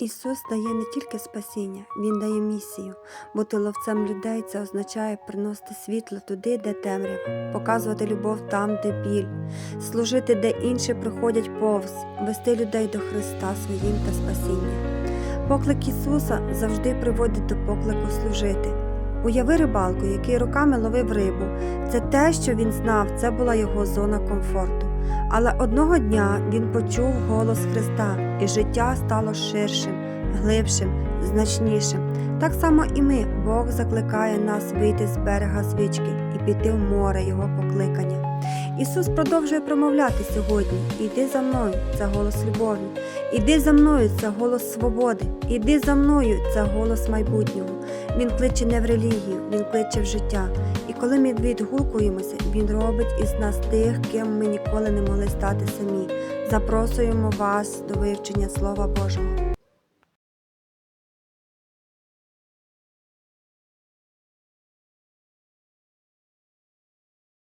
Ісус дає не тільки спасіння, Він дає місію. Бути ловцем людей це означає приносити світло туди, де темрява, показувати любов там, де біль, служити, де інші приходять повз, вести людей до Христа своїм та спасіння. Поклик Ісуса завжди приводить до поклику служити. Уяви рибалку, який роками ловив рибу. Це те, що він знав, це була його зона комфорту. Але одного дня він почув голос Христа, і життя стало ширшим, глибшим, значнішим. Так само і ми, Бог закликає нас вийти з берега звички і піти в море Його покликання. Ісус продовжує промовляти сьогодні: Іди за мною, це голос любові. Іди за мною, це голос свободи. Іди за мною, це голос майбутнього. Він кличе не в релігію, він кличе в життя. І коли ми відгукуємося, він робить із нас тих, ким ми ніколи не могли стати самі. Запрошуємо вас до вивчення Слова Божого.